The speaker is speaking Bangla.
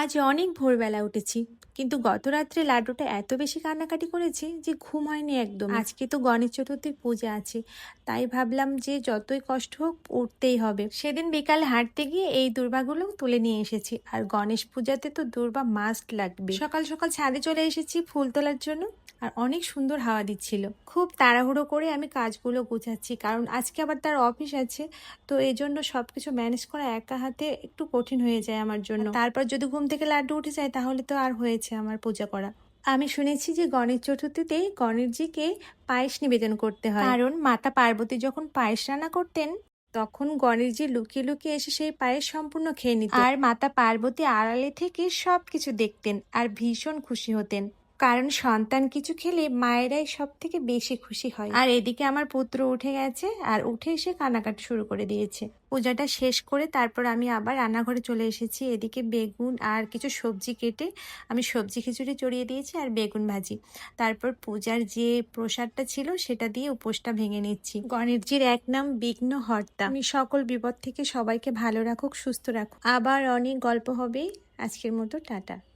আজ অনেক ভোরবেলা উঠেছি, কিন্তু গত রাত্রে লাড্ডুটা এত বেশি কান্নাকাটি করেছে যে ঘুম হয়নি একদম। আজকে তো গণেশ চতুর্থীর পূজা আছে, তাই ভাবলাম যে যতই কষ্ট হোক উঠতেই হবে। সেদিন বিকালে হাঁটতে গিয়ে এই দুর্বাগুলো তুলে নিয়ে এসেছি, আর গণেশ পূজাতে তো দুর্বা মাস্ট লাগবে। সকাল সকাল ছাদে চলে এসেছি ফুল তোলার জন্য, আর অনেক সুন্দর হাওয়া দিচ্ছিল। খুব তাড়াহুড়ো করে আমি কাজগুলো গোছাচ্ছি, কারণ আজকে আবার তার অফিস আছে, তো এই জন্য সবকিছু ম্যানেজ করা একা হাতে একটু কঠিন হয়ে যায় আমার জন্য। তারপর যদি ঘুম থেকে লাড্ডু উঠে যায় তাহলে তো আর হয়েছে আমার পূজা করা। আমি শুনেছি যে গণেশ চতুর্থীতে গণেশজিকে পায়েস নিবেদন করতে হয়। কারণ মাতা পার্বতী যখন পায়েস রান্না করতেন তখন গণেশজি লুকিয়ে লুকিয়ে এসে সেই পায়েস সম্পূর্ণ খেয়ে নিত আর মাতা পার্বতী আড়ালে থেকে সব কিছু দেখতেন আর ভীষণ খুশি হতেন। কারণ সন্তান কিছু খেলে মায়েরাই সব থেকে বেশি খুশি হয়। আর এদিকে আমার পুত্র উঠে গেছে আর উঠে এসে কান্নাকাটি শুরু করে দিয়েছে। পূজাটা শেষ করে তারপর আমি আবার রান্নাঘরে চলে এসেছি। এদিকে বেগুন আর কিছু সবজি কেটে আমি সবজি খিচুড়ি চড়িয়ে দিয়েছি আর বেগুন ভাজি। তারপর পূজার যে প্রসাদটা ছিল সেটা দিয়ে উপোসটা ভেঙে নিচ্ছি। গণেশজির এক নাম বিঘ্ন হর্তা। আমি সকল বিপদ থেকে সবাইকে ভালো রাখুক, সুস্থ রাখুক। আবার অনেক গল্প হবে। আজকের মতো টাটা।